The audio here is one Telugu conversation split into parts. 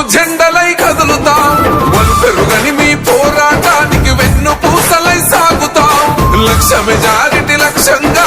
హక్కు జెండలై కదులుతాం. వలు పెరుగని మీ పోరాటానికి వెన్ను పూసలై సాగుతాం. లక్ష మెజారిటీ లక్ష్యంగా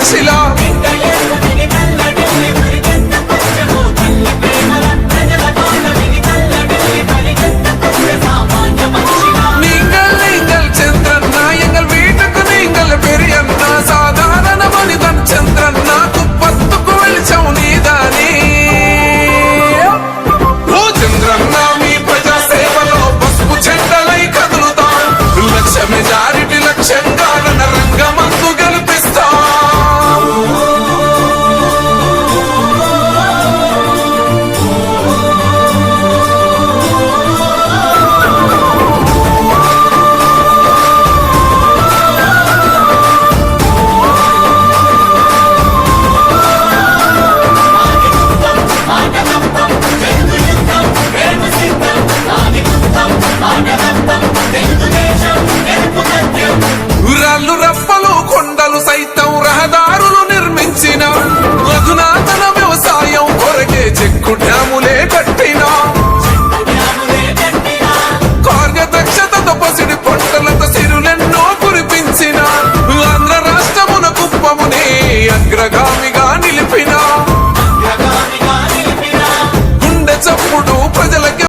சிலா. Call me